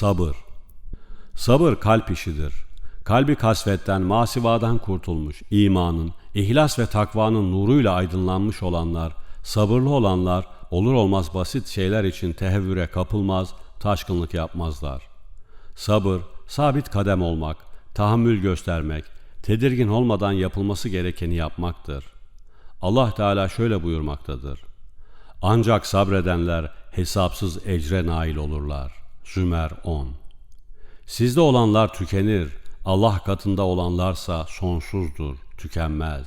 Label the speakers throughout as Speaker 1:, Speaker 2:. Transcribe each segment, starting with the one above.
Speaker 1: Sabır Sabır kalp işidir. Kalbi kasvetten, masivadan kurtulmuş, imanın, ihlas ve takvanın nuruyla aydınlanmış olanlar, sabırlı olanlar olur olmaz basit şeyler için tehevvüre kapılmaz, taşkınlık yapmazlar. Sabır, sabit kadem olmak, tahammül göstermek, tedirgin olmadan yapılması gerekeni yapmaktır. Allah Teala şöyle buyurmaktadır. Ancak sabredenler hesapsız ecre nail olurlar. Zümer 10 Sizde olanlar tükenir, Allah katında olanlarsa sonsuzdur, tükenmez.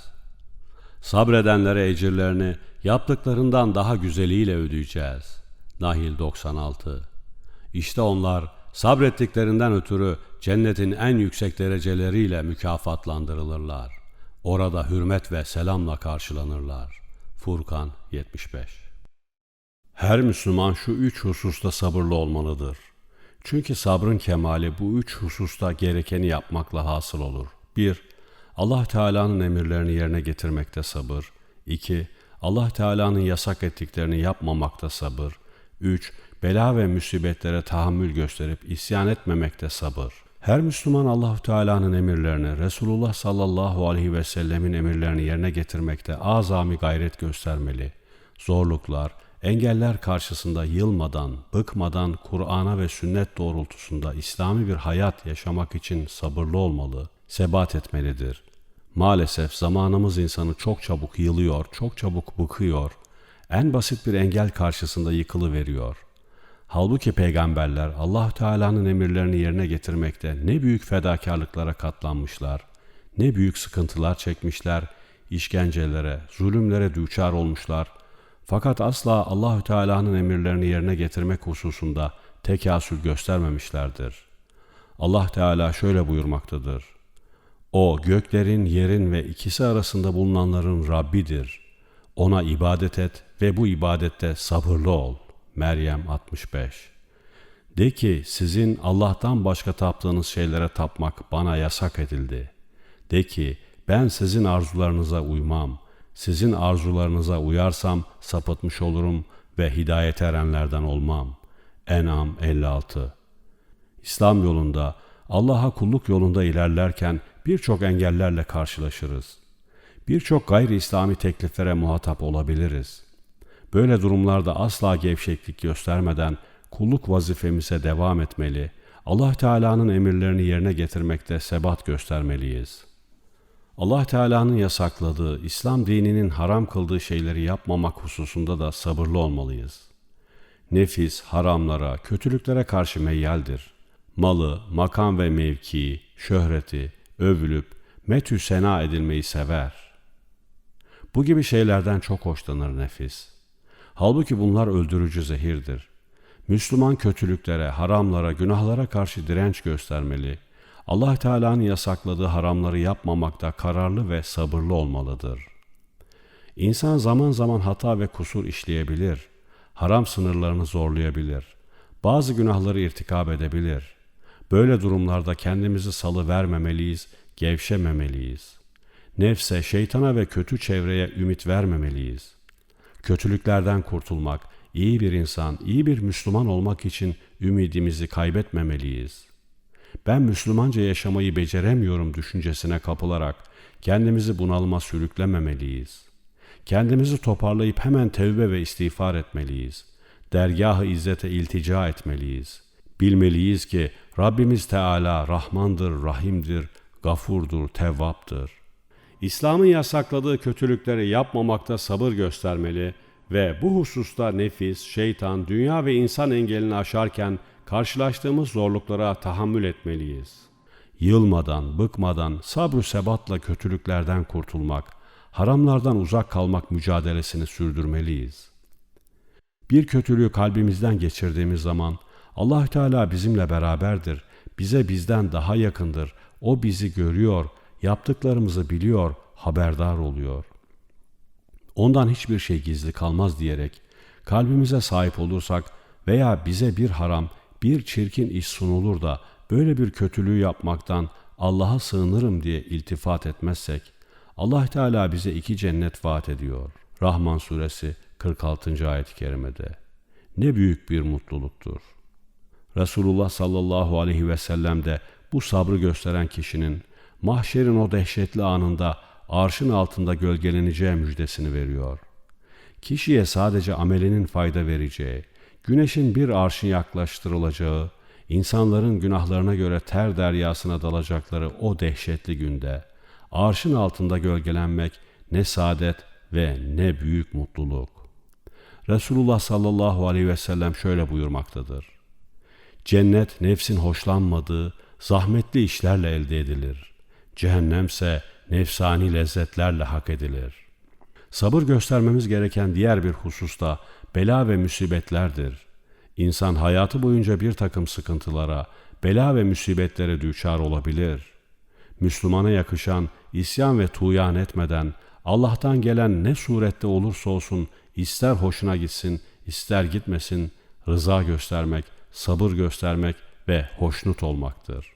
Speaker 1: Sabredenlere ecirlerini yaptıklarından daha güzeliyle ödeyeceğiz. Nahil 96 İşte onlar sabrettiklerinden ötürü cennetin en yüksek dereceleriyle mükafatlandırılırlar. Orada hürmet ve selamla karşılanırlar. Furkan 75 Her Müslüman şu üç hususta sabırlı olmalıdır. Çünkü sabrın kemali bu üç hususta gerekeni yapmakla hasıl olur. 1. Allah Teala'nın emirlerini yerine getirmekte sabır. 2. Allah Teala'nın yasak ettiklerini yapmamakta sabır. 3. Bela ve musibetlere tahammül gösterip isyan etmemekte sabır. Her Müslüman Allahu Teala'nın emirlerini, Resulullah sallallahu aleyhi ve sellemin emirlerini yerine getirmekte azami gayret göstermeli. Zorluklar, engeller karşısında yılmadan, bıkmadan Kur'an'a ve sünnet doğrultusunda İslami bir hayat yaşamak için sabırlı olmalı, sebat etmelidir. Maalesef zamanımız insanı çok çabuk yılıyor, çok çabuk bıkıyor, en basit bir engel karşısında yıkılı veriyor. Halbuki peygamberler Allah Teala'nın emirlerini yerine getirmekte ne büyük fedakarlıklara katlanmışlar, ne büyük sıkıntılar çekmişler, işkencelere, zulümlere düçar olmuşlar. Fakat asla Allahü Teala'nın emirlerini yerine getirmek hususunda tekasül göstermemişlerdir. Allah Teala şöyle buyurmaktadır. O göklerin, yerin ve ikisi arasında bulunanların Rabbidir. Ona ibadet et ve bu ibadette sabırlı ol. Meryem 65 De ki sizin Allah'tan başka taptığınız şeylere tapmak bana yasak edildi. De ki ben sizin arzularınıza uymam. Sizin arzularınıza uyarsam sapıtmış olurum ve hidayet erenlerden olmam. En'am 56 İslam yolunda, Allah'a kulluk yolunda ilerlerken birçok engellerle karşılaşırız. Birçok gayri İslami tekliflere muhatap olabiliriz. Böyle durumlarda asla gevşeklik göstermeden kulluk vazifemize devam etmeli, Allah Teala'nın emirlerini yerine getirmekte sebat göstermeliyiz. Allah Teala'nın yasakladığı, İslam dininin haram kıldığı şeyleri yapmamak hususunda da sabırlı olmalıyız. Nefis haramlara, kötülüklere karşı meyyaldir. Malı, makam ve mevkii, şöhreti, övülüp metü sena edilmeyi sever. Bu gibi şeylerden çok hoşlanır nefis. Halbuki bunlar öldürücü zehirdir. Müslüman kötülüklere, haramlara, günahlara karşı direnç göstermeli. Allah Teala'nın yasakladığı haramları yapmamakta kararlı ve sabırlı olmalıdır. İnsan zaman zaman hata ve kusur işleyebilir. Haram sınırlarını zorlayabilir. Bazı günahları irtikab edebilir. Böyle durumlarda kendimizi salı vermemeliyiz, gevşememeliyiz. Nefse, şeytana ve kötü çevreye ümit vermemeliyiz. Kötülüklerden kurtulmak, iyi bir insan, iyi bir Müslüman olmak için ümidimizi kaybetmemeliyiz. Ben Müslümanca yaşamayı beceremiyorum düşüncesine kapılarak kendimizi bunalıma sürüklememeliyiz. Kendimizi toparlayıp hemen tevbe ve istiğfar etmeliyiz. Dergah-ı izzete iltica etmeliyiz. Bilmeliyiz ki Rabbimiz Teala Rahmandır, Rahimdir, Gafurdur, Tevvaptır. İslam'ın yasakladığı kötülükleri yapmamakta sabır göstermeli ve bu hususta nefis, şeytan, dünya ve insan engelini aşarken karşılaştığımız zorluklara tahammül etmeliyiz. Yılmadan, bıkmadan, sabrı sebatla kötülüklerden kurtulmak, haramlardan uzak kalmak mücadelesini sürdürmeliyiz. Bir kötülüğü kalbimizden geçirdiğimiz zaman Allah Teala bizimle beraberdir, bize bizden daha yakındır, o bizi görüyor, yaptıklarımızı biliyor, haberdar oluyor. Ondan hiçbir şey gizli kalmaz diyerek kalbimize sahip olursak veya bize bir haram, bir çirkin iş sunulur da böyle bir kötülüğü yapmaktan Allah'a sığınırım diye iltifat etmezsek Allah Teala bize iki cennet vaat ediyor. Rahman suresi 46. ayet-i kerimede. Ne büyük bir mutluluktur. Resulullah sallallahu aleyhi ve sellem de bu sabrı gösteren kişinin mahşerin o dehşetli anında arşın altında gölgeleneceği müjdesini veriyor. Kişiye sadece amelinin fayda vereceği, güneşin bir arşın yaklaştırılacağı, insanların günahlarına göre ter deryasına dalacakları o dehşetli günde, arşın altında gölgelenmek ne saadet ve ne büyük mutluluk. Resulullah sallallahu aleyhi ve sellem şöyle buyurmaktadır. Cennet nefsin hoşlanmadığı zahmetli işlerle elde edilir. Cehennemse nefsani lezzetlerle hak edilir. Sabır göstermemiz gereken diğer bir hususta bela ve musibetlerdir. İnsan hayatı boyunca bir takım sıkıntılara, bela ve musibetlere düçar olabilir. Müslümana yakışan isyan ve tuğyan etmeden Allah'tan gelen ne surette olursa olsun ister hoşuna gitsin, ister gitmesin, rıza göstermek, sabır göstermek ve hoşnut olmaktır.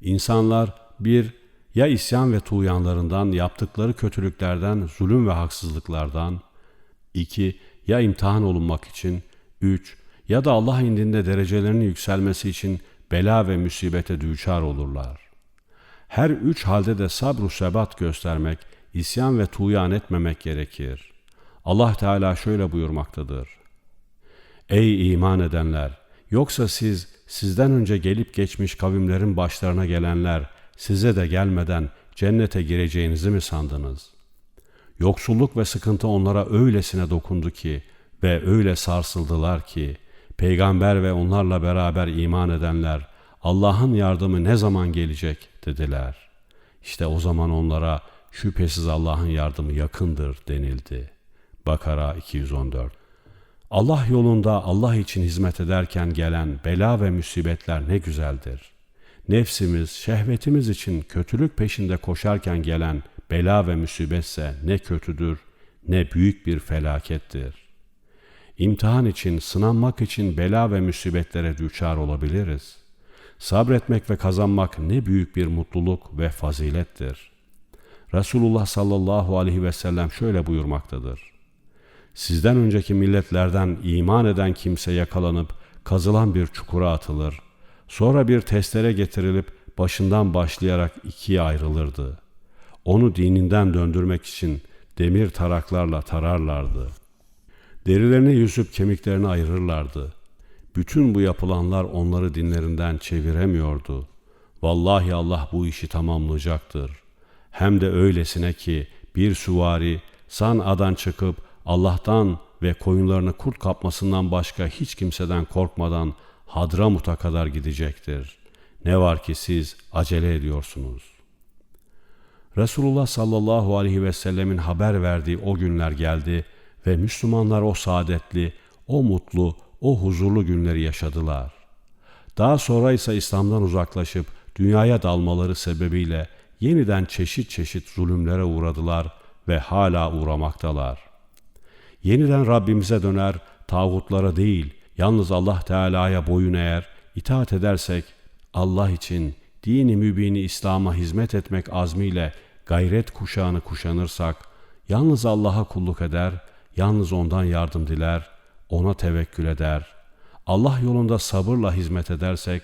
Speaker 1: İnsanlar bir, ya isyan ve tuğyanlarından, yaptıkları kötülüklerden, zulüm ve haksızlıklardan, iki, ya imtihan olunmak için, üç, ya da Allah indinde derecelerinin yükselmesi için bela ve musibete düçar olurlar. Her üç halde de sabru sebat göstermek, isyan ve tuğyan etmemek gerekir. Allah Teala şöyle buyurmaktadır. Ey iman edenler! Yoksa siz, sizden önce gelip geçmiş kavimlerin başlarına gelenler, size de gelmeden cennete gireceğinizi mi sandınız? Yoksulluk ve sıkıntı onlara öylesine dokundu ki ve öyle sarsıldılar ki, peygamber ve onlarla beraber iman edenler, Allah'ın yardımı ne zaman gelecek dediler. İşte o zaman onlara şüphesiz Allah'ın yardımı yakındır denildi. Bakara 214 Allah yolunda Allah için hizmet ederken gelen bela ve musibetler ne güzeldir. Nefsimiz, şehvetimiz için kötülük peşinde koşarken gelen bela ve musibetse ne kötüdür, ne büyük bir felakettir. İmtihan için, sınanmak için bela ve musibetlere düçar olabiliriz. Sabretmek ve kazanmak ne büyük bir mutluluk ve fazilettir. Resulullah sallallahu aleyhi ve sellem şöyle buyurmaktadır. Sizden önceki milletlerden iman eden kimse yakalanıp kazılan bir çukura atılır. Sonra bir testere getirilip başından başlayarak ikiye ayrılırdı. Onu dininden döndürmek için demir taraklarla tararlardı. Derilerini yüzüp kemiklerini ayırırlardı. Bütün bu yapılanlar onları dinlerinden çeviremiyordu. Vallahi Allah bu işi tamamlayacaktır. Hem de öylesine ki bir süvari San'a'dan çıkıp Allah'tan ve koyunlarını kurt kapmasından başka hiç kimseden korkmadan Hadramut'a kadar gidecektir. Ne var ki siz acele ediyorsunuz. Resulullah sallallahu aleyhi ve sellemin haber verdiği o günler geldi ve Müslümanlar o saadetli, o mutlu, o huzurlu günleri yaşadılar. Daha sonra ise İslam'dan uzaklaşıp dünyaya dalmaları sebebiyle yeniden çeşit çeşit zulümlere uğradılar ve hala uğramaktalar. Yeniden Rabbimize döner, tağutlara değil, yalnız Allah Teala'ya boyun eğer, itaat edersek, Allah için dini mübini İslam'a hizmet etmek azmiyle gayret kuşağını kuşanırsak, yalnız Allah'a kulluk eder, yalnız ondan yardım diler, ona tevekkül eder. Allah yolunda sabırla hizmet edersek,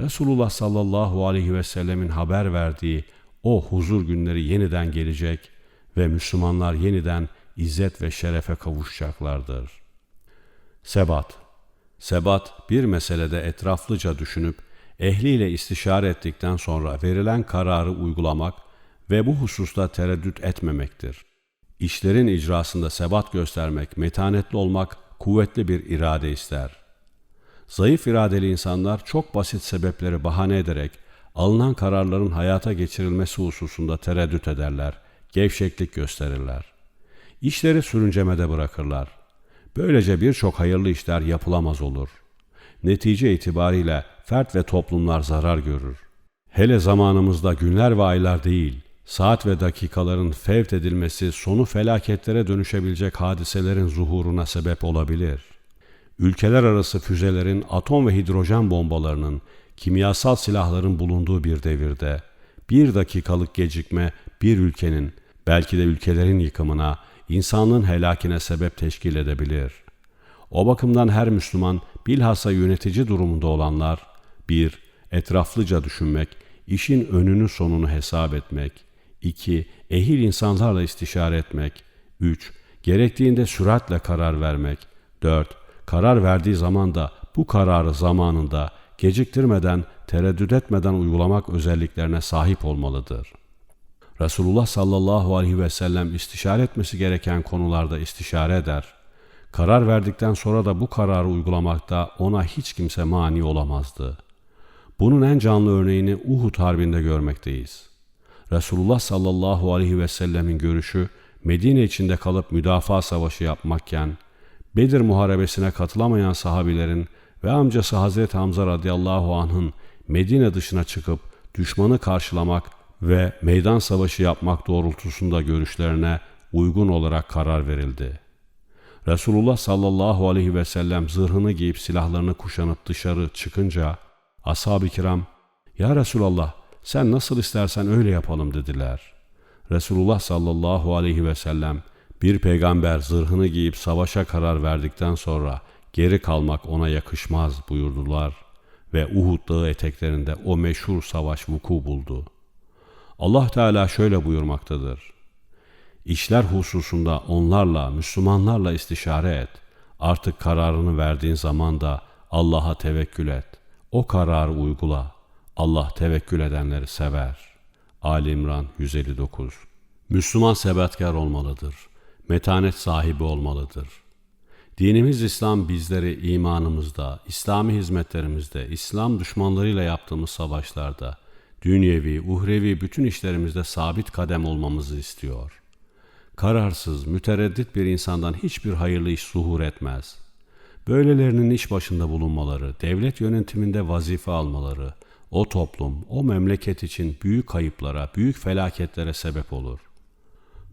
Speaker 1: Resulullah sallallahu aleyhi ve sellemin haber verdiği o huzur günleri yeniden gelecek ve Müslümanlar yeniden izzet ve şerefe kavuşacaklardır. Sebat Sebat bir meselede etraflıca düşünüp ehliyle istişare ettikten sonra verilen kararı uygulamak ve bu hususta tereddüt etmemektir. İşlerin icrasında sebat göstermek, metanetli olmak kuvvetli bir irade ister. Zayıf iradeli insanlar çok basit sebepleri bahane ederek alınan kararların hayata geçirilmesi hususunda tereddüt ederler, gevşeklik gösterirler. İşleri sürüncemede bırakırlar. Böylece birçok hayırlı işler yapılamaz olur. Netice itibariyle fert ve toplumlar zarar görür. Hele zamanımızda günler ve aylar değil, saat ve dakikaların fevt edilmesi sonu felaketlere dönüşebilecek hadiselerin zuhuruna sebep olabilir. Ülkeler arası füzelerin, atom ve hidrojen bombalarının, kimyasal silahların bulunduğu bir devirde, bir dakikalık gecikme bir ülkenin, belki de ülkelerin yıkımına, insanlığın helakine sebep teşkil edebilir. O bakımdan her Müslüman bilhassa yönetici durumunda olanlar 1. Etraflıca düşünmek, işin önünü sonunu hesap etmek. 2. Ehil insanlarla istişare etmek. 3. Gerektiğinde süratle karar vermek. 4. Karar verdiği zaman da bu kararı zamanında geciktirmeden, tereddüt etmeden uygulamak özelliklerine sahip olmalıdır. Resulullah sallallahu aleyhi ve sellem istişare etmesi gereken konularda istişare eder. Karar verdikten sonra da bu kararı uygulamakta ona hiç kimse mani olamazdı. Bunun en canlı örneğini Uhud Harbi'nde görmekteyiz. Resulullah sallallahu aleyhi ve sellemin görüşü Medine içinde kalıp müdafaa savaşı yapmakken, Bedir muharebesine katılamayan sahabilerin ve amcası Hazreti Hamza radıyallahu anh'ın Medine dışına çıkıp düşmanı karşılamak ve meydan savaşı yapmak doğrultusunda görüşlerine uygun olarak karar verildi. Resulullah sallallahu aleyhi ve sellem zırhını giyip silahlarını kuşanıp dışarı çıkınca ashab-ı kiram ''Ya Resulallah sen nasıl istersen öyle yapalım.'' dediler. Resulullah sallallahu aleyhi ve sellem bir peygamber zırhını giyip savaşa karar verdikten sonra geri kalmak ona yakışmaz buyurdular ve Uhud dağı eteklerinde o meşhur savaş vuku buldu. Allah Teala şöyle buyurmaktadır. İşler hususunda onlarla, Müslümanlarla istişare et. Artık kararını verdiğin zaman da Allah'a tevekkül et. O kararı uygula. Allah tevekkül edenleri sever. Ali İmran 159 Müslüman sebatkar olmalıdır. Metanet sahibi olmalıdır. Dinimiz İslam bizleri imanımızda, İslami hizmetlerimizde, İslam düşmanlarıyla yaptığımız savaşlarda, dünyevi, uhrevi bütün işlerimizde sabit kadem olmamızı istiyor. Kararsız, mütereddit bir insandan hiçbir hayırlı iş zuhur etmez. Böylelerinin iş başında bulunmaları, devlet yönetiminde vazife almaları, o toplum, o memleket için büyük kayıplara, büyük felaketlere sebep olur.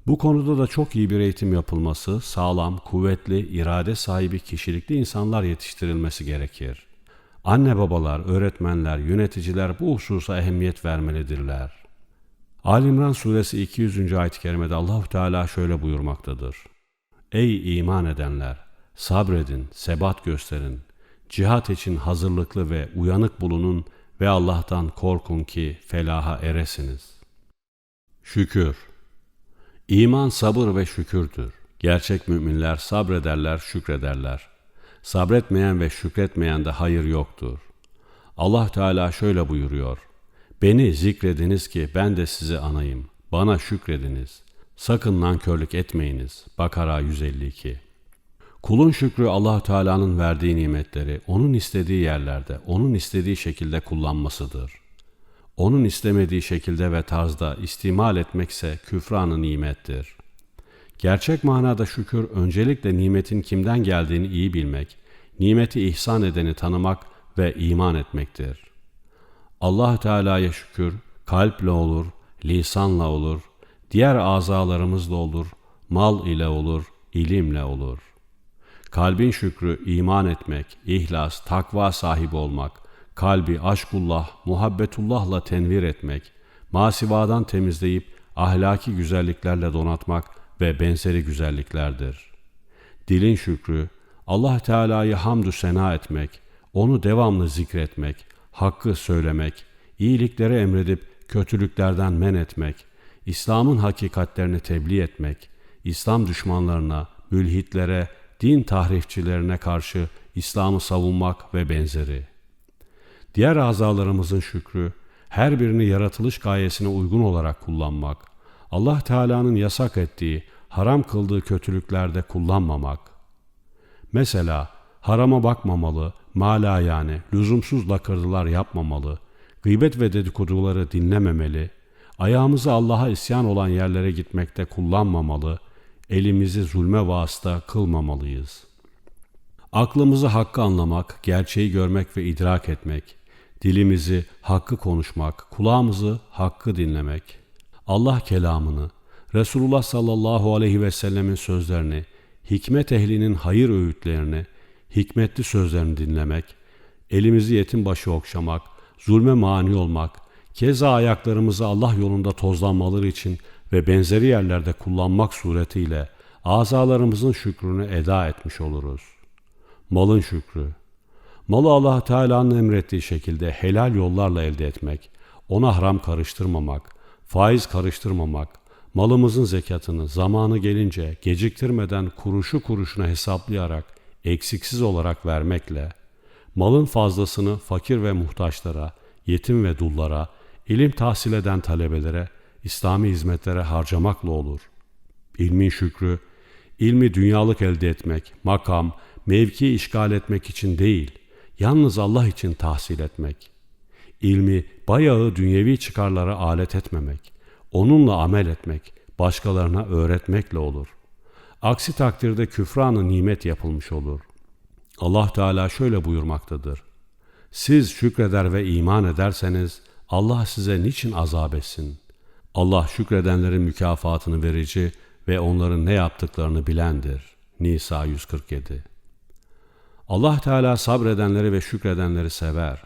Speaker 1: Bu konuda da çok iyi bir eğitim yapılması, sağlam, kuvvetli, irade sahibi kişilikli insanlar yetiştirilmesi gerekir.'' Anne babalar, öğretmenler, yöneticiler bu hususa ehemmiyet vermelidirler. Ali İmran suresi 200. ayet-i kerimede Allahu Teala şöyle buyurmaktadır. Ey iman edenler! Sabredin, sebat gösterin. Cihat için hazırlıklı ve uyanık bulunun ve Allah'tan korkun ki felaha eresiniz. Şükür İman sabır ve şükürdür. Gerçek müminler sabrederler, şükrederler. Sabretmeyen ve şükretmeyen de hayır yoktur. Allah Teala şöyle buyuruyor. Beni zikrediniz ki ben de sizi anayım. Bana şükrediniz. Sakın nankörlük etmeyiniz. Bakara 152 Kulun şükrü allah Teala'nın verdiği nimetleri onun istediği yerlerde, onun istediği şekilde kullanmasıdır. Onun istemediği şekilde ve tarzda istimal etmekse küfranı nimettir.'' Gerçek manada şükür öncelikle nimetin kimden geldiğini iyi bilmek, nimeti ihsan edeni tanımak ve iman etmektir. Allah Teala'ya şükür kalple olur, lisanla olur, diğer azalarımızla olur, mal ile olur, ilimle olur. Kalbin şükrü iman etmek, ihlas, takva sahibi olmak, kalbi aşkullah, muhabbetullahla tenvir etmek, masivadan temizleyip ahlaki güzelliklerle donatmak ve benzeri güzelliklerdir. Dilin şükrü, Allah Teala'yı hamdü sena etmek, onu devamlı zikretmek, hakkı söylemek, iyilikleri emredip kötülüklerden men etmek, İslam'ın hakikatlerini tebliğ etmek, İslam düşmanlarına, mülhitlere, din tahrifçilerine karşı İslam'ı savunmak ve benzeri. Diğer azalarımızın şükrü, her birini yaratılış gayesine uygun olarak kullanmak, Allah Teala'nın yasak ettiği, haram kıldığı kötülüklerde kullanmamak. Mesela harama bakmamalı, mala yani lüzumsuz lakırdılar yapmamalı, gıybet ve dedikoduları dinlememeli, ayağımızı Allah'a isyan olan yerlere gitmekte kullanmamalı, elimizi zulme vasıta kılmamalıyız. Aklımızı hakkı anlamak, gerçeği görmek ve idrak etmek, dilimizi hakkı konuşmak, kulağımızı hakkı dinlemek, Allah kelamını, Resulullah sallallahu aleyhi ve sellemin sözlerini, hikmet ehlinin hayır öğütlerini, hikmetli sözlerini dinlemek, elimizi yetim başı okşamak, zulme mani olmak, keza ayaklarımızı Allah yolunda tozlanmaları için ve benzeri yerlerde kullanmak suretiyle azalarımızın şükrünü eda etmiş oluruz. Malın şükrü. Malı Allah Teala'nın emrettiği şekilde helal yollarla elde etmek, ona haram karıştırmamak, faiz karıştırmamak, malımızın zekatını zamanı gelince geciktirmeden kuruşu kuruşuna hesaplayarak eksiksiz olarak vermekle, malın fazlasını fakir ve muhtaçlara, yetim ve dullara, ilim tahsil eden talebelere, İslami hizmetlere harcamakla olur. İlmin şükrü, ilmi dünyalık elde etmek, makam, mevki işgal etmek için değil, yalnız Allah için tahsil etmek. İlmi bayağı dünyevi çıkarlara alet etmemek, onunla amel etmek, başkalarına öğretmekle olur. Aksi takdirde küfranı nimet yapılmış olur. Allah Teala şöyle buyurmaktadır. Siz şükreder ve iman ederseniz Allah size niçin azap etsin? Allah şükredenlerin mükafatını verici ve onların ne yaptıklarını bilendir. Nisa 147 Allah Teala sabredenleri ve şükredenleri sever.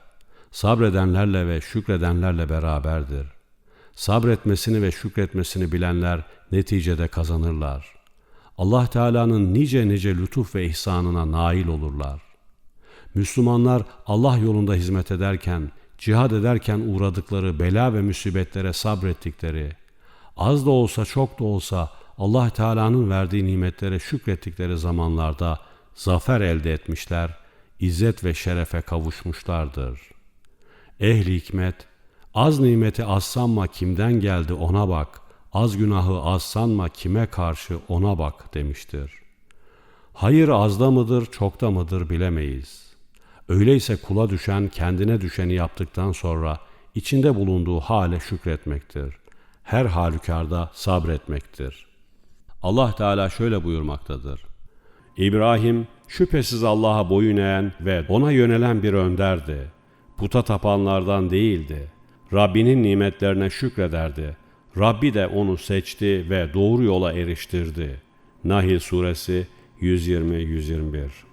Speaker 1: Sabredenlerle ve şükredenlerle beraberdir. Sabretmesini ve şükretmesini bilenler neticede kazanırlar. Allah Teala'nın nice nice lütuf ve ihsanına nail olurlar. Müslümanlar Allah yolunda hizmet ederken, cihad ederken uğradıkları bela ve musibetlere sabrettikleri, az da olsa çok da olsa Allah Teala'nın verdiği nimetlere şükrettikleri zamanlarda zafer elde etmişler, izzet ve şerefe kavuşmuşlardır. Ehli hikmet, az nimeti az sanma kimden geldi ona bak, az günahı az sanma kime karşı ona bak demiştir. Hayır azda mıdır, çokta mıdır bilemeyiz. Öyleyse kula düşen kendine düşeni yaptıktan sonra içinde bulunduğu hale şükretmektir. Her halükarda sabretmektir. Allah Teala şöyle buyurmaktadır. İbrahim şüphesiz Allah'a boyun eğen ve ona yönelen bir önderdi. Puta tapanlardan değildi. Rabbinin nimetlerine şükrederdi. Rabbi de onu seçti ve doğru yola eriştirdi. Nahil suresi 120-121